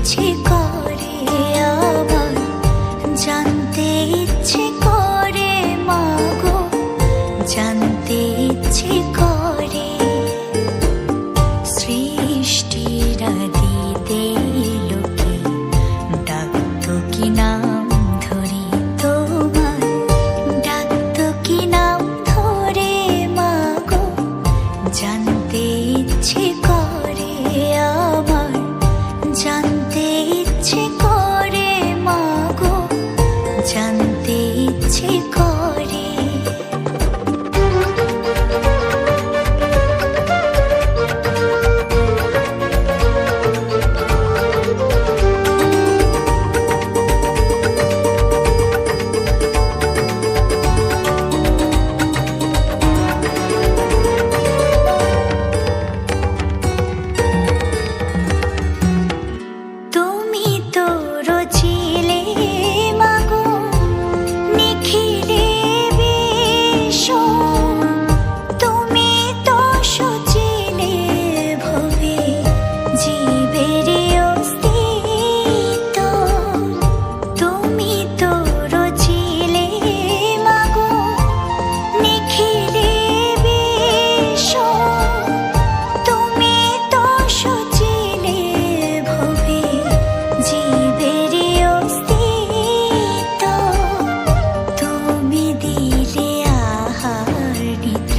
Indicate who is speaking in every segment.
Speaker 1: ইচ্ছে জানতে ইচ্ছে করে আমার জানতে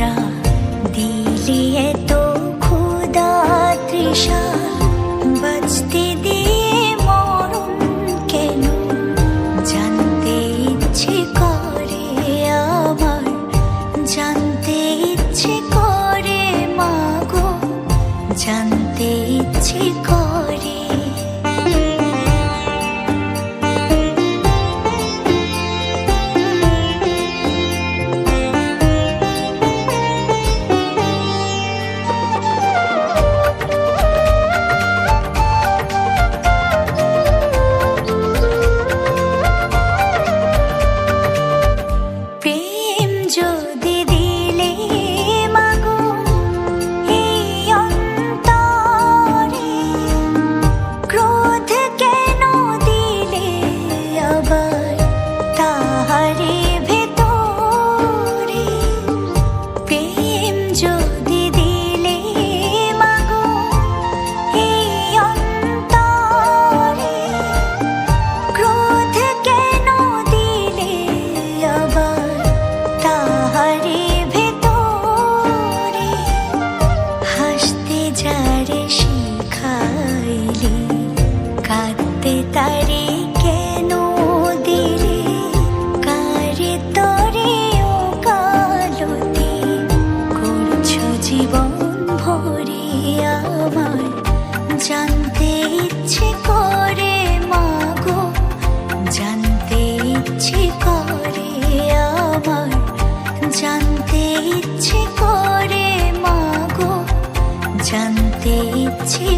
Speaker 1: সারা দিলিয়ে তো খুদা তৃষা। থাকতে তারে কেন দিলে? কারে তরে ও কালতে? জীবন ভরে আমার, জানতে ইচ্ছে করে মাগো, জানতে ইচ্ছে করে আমার, জানতে ইচ্ছে করে মাগো, জানতে ইচ্ছে